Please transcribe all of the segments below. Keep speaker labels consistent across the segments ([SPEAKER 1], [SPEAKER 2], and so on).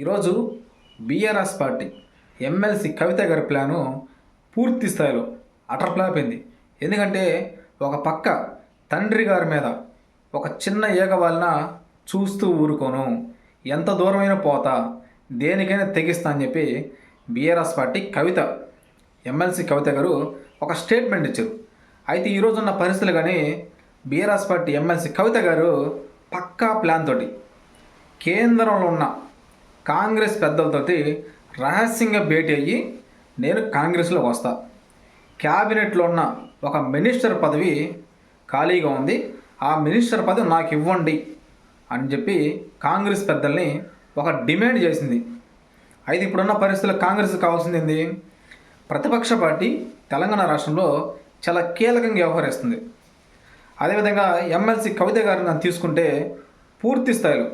[SPEAKER 1] ఈరోజు BRS party MLC కవిత గారి plan పూర్తి స్థాయిలో అటర్ ఎందుకంటే ఒక పక్క తండ్రి గారి మీద ఒక చిన్న ఈగ వలన చూస్తూ ఊరుకోను. ఎంత దూరమైనా పోతా దేనికైనా తెగిస్తా అని చెప్పి BRS party Kavitha MLC Kavitha garu ఒక స్టేట్మెంట్ ఇచ్చారు. అయితే ఈరోజున్న పరిస్థితులు కానీ బీఆర్ఎస్ పార్టీ ఎమ్మెల్సీ కవిత గారు పక్కా ప్లాన్ తోటి కేంద్రంలో ఉన్న కాంగ్రెస్ పెద్దలతోటి రహస్యంగా భేటీ అయ్యి నేను కాంగ్రెస్లోకి వస్తా. క్యాబినెట్లో ఉన్న ఒక మినిస్టర్ పదవి ఖాళీగా ఉంది. ఆ మినిస్టర్ పదవి నాకు ఇవ్వండి అని చెప్పి కాంగ్రెస్ పెద్దల్ని ఒక డిమాండ్ చేసింది. అయితే ఇప్పుడున్న పరిస్థితుల్లో కాంగ్రెస్ కావాల్సింది ఏంది? ప్రతిపక్ష పార్టీ తెలంగాణ రాష్ట్రంలో చాలా కీలకంగా వ్యవహరిస్తుంది. అదేవిధంగా ఎమ్మెల్సీ కవిత గారిని తీసుకుంటే పూర్తి స్థాయిలో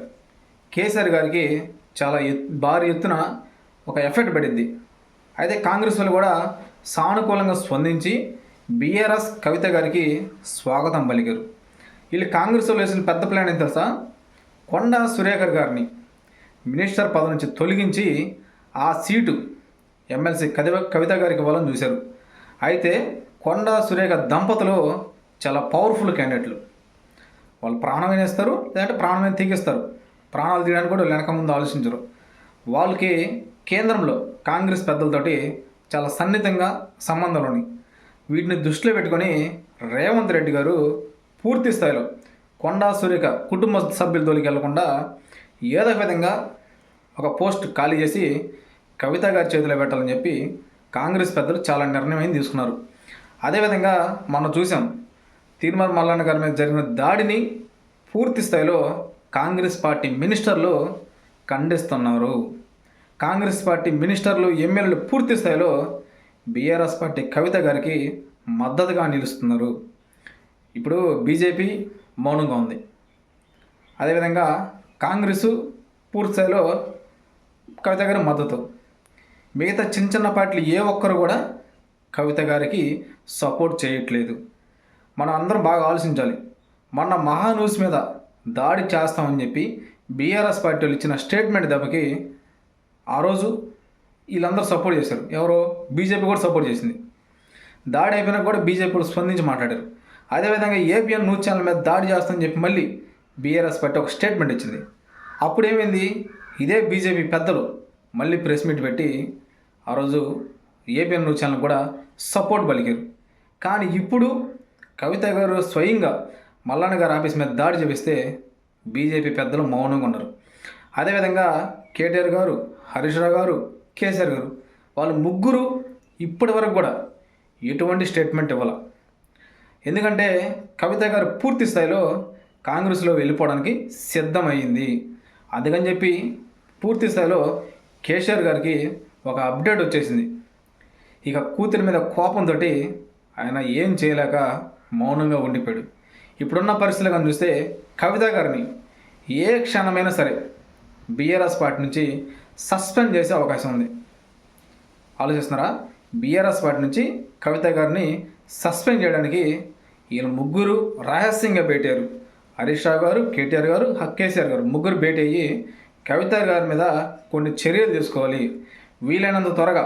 [SPEAKER 1] కేసీఆర్ గారికి చాలా ఎత్ భారీ ఎత్తున ఒక ఎఫెక్ట్ పడింది. అయితే కాంగ్రెస్ వాళ్ళు కూడా సానుకూలంగా స్పందించి బీఆర్ఎస్ కవిత గారికి స్వాగతం పలికారు. వీళ్ళు కాంగ్రెస్ వాళ్ళు వేసిన పెద్ద ప్లాన్ ఏం తెలుసా? కొండ సురేఖర్ గారిని మినిస్టర్ పదవి నుంచి తొలగించి ఆ సీటు ఎమ్మెల్సీ కవి కవిత గారికి ఇవ్వాలని చూశారు. అయితే కొండ సురేఖ దంపతులు చాలా పవర్ఫుల్ క్యాండిడేట్లు. వాళ్ళు ప్రాణమైన ఇస్తారు లేదంటే ప్రాణమైన తీగిస్తారు. ప్రాణాలు తీయడానికి కూడా వెనక ముందు ఆలోచించరు. వాళ్ళకి కేంద్రంలో కాంగ్రెస్ పెద్దలతోటి చాలా సన్నిహితంగా సంబంధాలు ఉన్నాయి. వీటిని దృష్టిలో పెట్టుకొని రేవంత్ రెడ్డి గారు పూర్తి స్థాయిలో కొండా సురేఖ కుటుంబ సభ్యుల తోలికి వెళ్ళకుండా ఏదో విధంగా ఒక పోస్ట్ ఖాళీ చేసి కవిత గారి చేతిలో పెట్టాలని చెప్పి కాంగ్రెస్ పెద్దలు చాలా నిర్ణయం తీసుకున్నారు. అదేవిధంగా మనం చూసాం తీర్మార్ మల్లన్న గారి మీద జరిగిన దాడిని పూర్తి స్థాయిలో కాంగ్రెస్ పార్టీ మినిస్టర్లు ఖండిస్తున్నారు. కాంగ్రెస్ పార్టీ మినిస్టర్లు ఎమ్మెల్యేలు పూర్తి స్థాయిలో బీఆర్ఎస్ పార్టీ కవిత గారికి మద్దతుగా నిలుస్తున్నారు. ఇప్పుడు బీజేపీ మౌనంగా ఉంది. అదేవిధంగా కాంగ్రెస్ పూర్తి స్థాయిలో కవిత గారి మద్దతు. మిగతా చిన్న చిన్న పార్టీలు ఏ ఒక్కరు కూడా కవిత గారికి సపోర్ట్ చేయట్లేదు. మనం అందరం బాగా ఆలోచించాలి. మొన్న మహాన్యూస్ మీద దాడి చేస్తామని చెప్పి బీఆర్ఎస్ పార్టీ వాళ్ళు ఇచ్చిన స్టేట్మెంట్ దెబ్బకి ఆ రోజు వీళ్ళందరూ సపోర్ట్ చేశారు. ఎవరో బీజేపీ కూడా సపోర్ట్ చేసింది. దాడి అయిపోయినా కూడా బీజేపీ స్పందించి మాట్లాడారు. అదేవిధంగా ఏపీఎన్ న్యూస్ ఛానల్ మీద దాడి చేస్తామని చెప్పి మళ్ళీ బీఆర్ఎస్ పార్టీ ఒక స్టేట్మెంట్ ఇచ్చింది. అప్పుడు ఏమైంది ఇదే బీజేపీ పెద్దలు మళ్ళీ ప్రెస్ మీట్ పెట్టి ఆ రోజు ఏపీఎన్ న్యూస్ ఛానల్ కూడా సపోర్ట్ పలికారు. కానీ ఇప్పుడు కవిత గారు స్వయంగా మల్లన్న గారి ఆఫీస్ మీద దాడి చేపిస్తే బీజేపీ పెద్దలు మౌనంగా ఉన్నారు. అదేవిధంగా కేటీఆర్ గారు హరీష్ రావు గారు కేసీఆర్ గారు వాళ్ళు ముగ్గురు ఇప్పటి వరకు కూడా ఎటువంటి స్టేట్మెంట్ ఇవ్వాల. ఎందుకంటే కవిత గారు పూర్తి స్థాయిలో కాంగ్రెస్లో వెళ్ళిపోవడానికి సిద్ధమైంది అందుకని చెప్పి పూర్తి స్థాయిలో కేసీఆర్ గారికి ఒక అప్డేట్ వచ్చేసింది. ఇక కూతురి మీద కోపంతో ఆయన ఏం చేయలేక మౌనంగా ఉండిపోయాడు. ఇప్పుడున్న పరిస్థితులు కానీ చూస్తే కవిత గారిని ఏ క్షణమైనా సరే బీఆర్ఎస్ పార్టీ నుంచి సస్పెండ్ చేసే అవకాశం ఉంది. ఆలోచిస్తున్నారా? బీఆర్ఎస్ పార్టీ నుంచి కవిత గారిని సస్పెండ్ చేయడానికి వీళ్ళు ముగ్గురు రహస్యంగా పెట్టారు హరీష్ రావు గారు కేటీఆర్ గారు కేసీఆర్ గారు ముగ్గురు భేటీ అయ్యి కవిత గారి మీద కొన్ని చర్యలు తీసుకోవాలి. వీలైనంత త్వరగా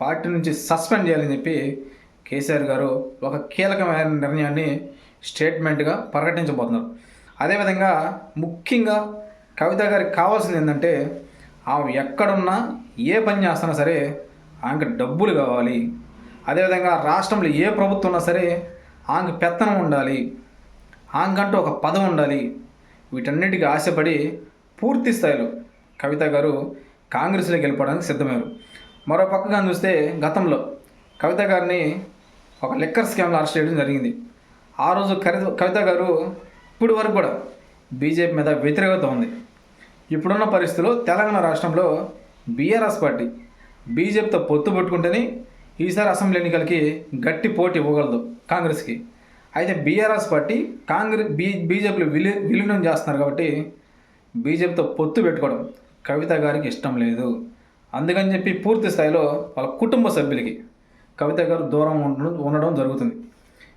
[SPEAKER 1] పార్టీ నుంచి సస్పెండ్ చేయాలని చెప్పి కేసీఆర్ గారు ఒక కీలకమైన నిర్ణయాన్ని స్టేట్మెంట్గా ప్రకటించబోతున్నారు. అదేవిధంగా ముఖ్యంగా కవిత గారికి కావాల్సింది ఏంటంటే ఆమె ఎక్కడున్నా ఏ పని చేస్తున్నా సరే ఆమెకు డబ్బులు కావాలి. అదేవిధంగా రాష్ట్రంలో ఏ ప్రభుత్వం ఉన్నా సరే ఆమెకు పెత్తనం ఉండాలి. ఆమెకంటూ ఒక పదం ఉండాలి. వీటన్నిటికీ ఆశపడి పూర్తి స్థాయిలో కవిత గారు కాంగ్రెస్లోకి వెళ్ళిపోవడానికి సిద్ధమయ్యారు. మరో పక్కగా చూస్తే గతంలో కవిత గారిని ఒక లిక్కర్ స్కామ్లో అరెస్ట్ చేయడం జరిగింది. ఆ రోజు కవిత కవిత గారు ఇప్పుడు వరకు కూడా బీజేపీ మీద వ్యతిరేకత ఉంది. ఇప్పుడున్న పరిస్థితుల్లో తెలంగాణ రాష్ట్రంలో బీఆర్ఎస్ పార్టీ బీజేపీతో పొత్తు పట్టుకుంటేనే ఈసారి అసెంబ్లీ ఎన్నికలకి గట్టి పోటీ ఇవ్వగలదు కాంగ్రెస్కి. అయితే బీఆర్ఎస్ పార్టీ కాంగ్రెస్ బీ బీజేపీలో విలి విలీనం చేస్తున్నారు కాబట్టి బీజేపీతో పొత్తు పెట్టుకోవడం కవిత గారికి ఇష్టం లేదు. అందుకని చెప్పి పూర్తి స్థాయిలో వాళ్ళ కుటుంబ సభ్యులకి కవిత గారు దూరం ఉండడం ఉండడం జరుగుతుంది.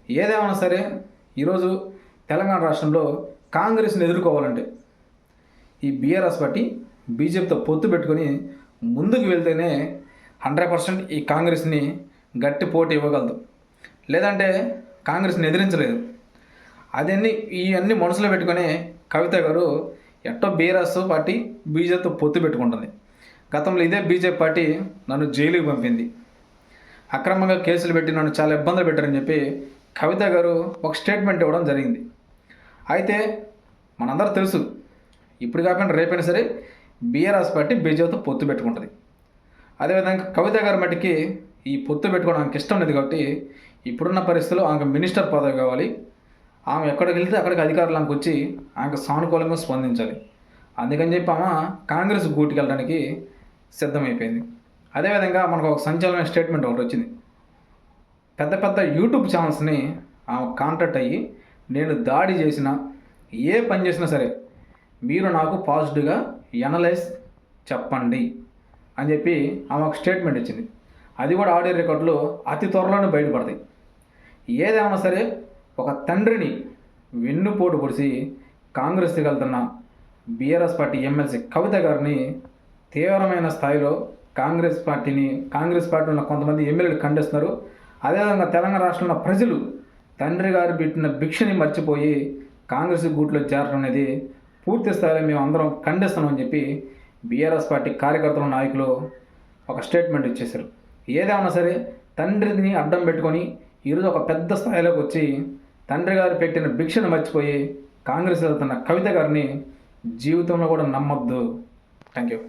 [SPEAKER 1] ఏదేమైనా సరే ఈరోజు తెలంగాణ రాష్ట్రంలో కాంగ్రెస్ని ఎదుర్కోవాలంటే ఈ బీఆర్ఎస్ పార్టీ బీజేపీతో పొత్తు పెట్టుకొని ముందుకు వెళ్తేనే హండ్రెడ్ పర్సెంట్ ఈ కాంగ్రెస్ని గట్టి పోటీ ఇవ్వగలదు. లేదంటే కాంగ్రెస్ని ఎదిరించలేదు. అదన్నీ ఇవన్నీ మనసులో పెట్టుకొని కవిత గారు ఎట్టో బీఆర్ఎస్ పార్టీ బీజేపీతో పొత్తు పెట్టుకుంటుంది. గతంలో ఇదే బీజేపీ పార్టీ నన్ను జైలుకి పంపింది. అక్రమంగా కేసులు పెట్టి నన్ను చాలా ఇబ్బందులు పెట్టారని చెప్పి కవిత గారు ఒక స్టేట్మెంట్ ఇవ్వడం జరిగింది. అయితే మనందరూ తెలుసు ఇప్పుడు కాకుండా రేపైనా సరే బీఆర్ఎస్ పార్టీ బీజేపీతో పొత్తు పెట్టుకుంటుంది. అదేవిధంగా కవిత గారి మట్టికి ఈ పొత్తు పెట్టుకోవడం ఆమెకి ఇష్టం లేదు కాబట్టి ఇప్పుడున్న పరిస్థితుల్లో ఆమెకు మినిస్టర్ పదవి కావాలి. ఆమె ఎక్కడికి వెళ్తే అక్కడికి అధికారులకు వచ్చి ఆమెకు సానుకూలంగా స్పందించాలి. అందుకని చెప్పి ఆమె కాంగ్రెస్ గూటికి వెళ్ళడానికి సిద్ధమైపోయింది. అదేవిధంగా మనకు ఒక సంచలన స్టేట్మెంట్ ఒకటి వచ్చింది. పెద్ద పెద్ద యూట్యూబ్ ఛానల్స్ని ఆమె కాంటాక్ట్ అయ్యి నేను దాడి చేసిన ఏ పని చేసినా సరే మీరు నాకు పాజిటివ్గా ఎనలైజ్ చెప్పండి అని చెప్పి ఆమె ఒక స్టేట్మెంట్ ఇచ్చింది. అది కూడా ఆడియో రికార్డులు అతి త్వరలోనే బయటపడతాయి. ఏదేమైనా సరే ఒక తండ్రిని వెన్నుపోటు పొడిచి కాంగ్రెస్కి వెళ్తున్న బీఆర్ఎస్ పార్టీ ఎమ్మెల్సీ కవిత గారిని తీవ్రమైన స్థాయిలో కాంగ్రెస్ పార్టీని కాంగ్రెస్ పార్టీలో ఉన్న కొంతమంది ఎమ్మెల్యేలు ఖండిస్తున్నారు. అదేవిధంగా తెలంగాణ రాష్ట్రంలో ప్రజలు తండ్రి గారు పెట్టిన భిక్షని మర్చిపోయి కాంగ్రెస్ గూట్లో చేరడం అనేది పూర్తి స్థాయిలో మేము అందరం ఖండిస్తున్నామని చెప్పి బీఆర్ఎస్ పార్టీ కార్యకర్తల నాయకులు ఒక స్టేట్మెంట్ ఇచ్చేశారు. ఏదేమన్నా సరే తండ్రిని అడ్డం పెట్టుకొని ఈరోజు ఒక పెద్ద స్థాయిలోకి వచ్చి తండ్రి గారు పెట్టిన భిక్షను మర్చిపోయి కాంగ్రెస్ వెళ్తున్న కవిత గారిని జీవితంలో కూడా నమ్మొద్దు. Thank you